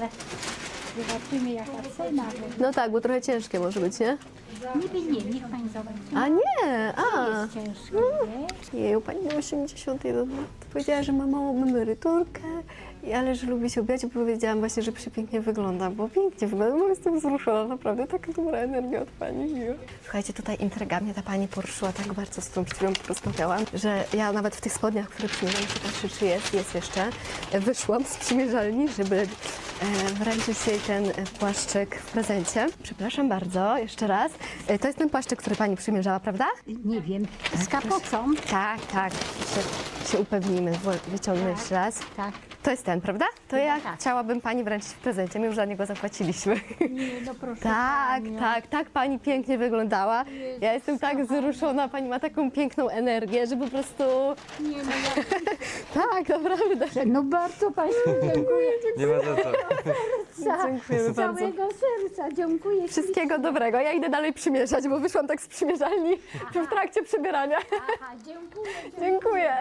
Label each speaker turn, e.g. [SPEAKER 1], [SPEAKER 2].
[SPEAKER 1] ale zobaczymy jaka cena. Bo
[SPEAKER 2] No tak, bo trochę ciężkie może być, nie?
[SPEAKER 1] niby nie, niech pani zobaczy.
[SPEAKER 2] A nie, a.
[SPEAKER 1] Jest ciężkie, nie?
[SPEAKER 2] Jeju, pani ma 81 lat. Powiedziała, że ma małą emeryturkę, i- ale że lubi się ubierać, bo powiedziałam właśnie, że przepięknie wygląda, bo pięknie wygląda, bo jestem wzruszona, naprawdę, taka dobra energia od pani. miła. Słuchajcie, tutaj intryga mnie ta pani poruszyła tak bardzo, z którą przed chwilą porozmawiałam, że ja nawet w tych spodniach, które przymierzam, się patrzę, czy jest, jest jeszcze, wyszłam z przymierzalni, żeby e, wręczyć jej ten e, płaszczyk w prezencie. Przepraszam bardzo, jeszcze raz. E, to jest ten płaszczyk, który pani przymierzała, prawda?
[SPEAKER 1] Nie wiem, z kapocą.
[SPEAKER 2] Tak, tak. Się, się upewnimy. Wyciągnę jeszcze raz.
[SPEAKER 1] Tak.
[SPEAKER 2] To jest ten, prawda? To ja
[SPEAKER 1] tak.
[SPEAKER 2] chciałabym pani wręczyć w prezencie. My już za niego zapłaciliśmy.
[SPEAKER 1] Nie, no proszę
[SPEAKER 2] Tak,
[SPEAKER 1] panią.
[SPEAKER 2] tak, tak pani pięknie wyglądała. Ja jestem tak wzruszona, pani ma taką piękną energię, że po prostu.
[SPEAKER 1] Nie, no, ja,
[SPEAKER 2] Tak, naprawdę.
[SPEAKER 1] no bardzo Państwu dziękuję.
[SPEAKER 3] Nie ma za co.
[SPEAKER 2] Dziękujemy
[SPEAKER 1] Z
[SPEAKER 2] bardzo.
[SPEAKER 1] całego serca dziękuję.
[SPEAKER 2] Wszystkiego dobrego. Ja idę dalej przymierzać, bo wyszłam tak z przymierzalni w trakcie przebierania.
[SPEAKER 1] Aha, dziękuję.
[SPEAKER 2] Dziękuję.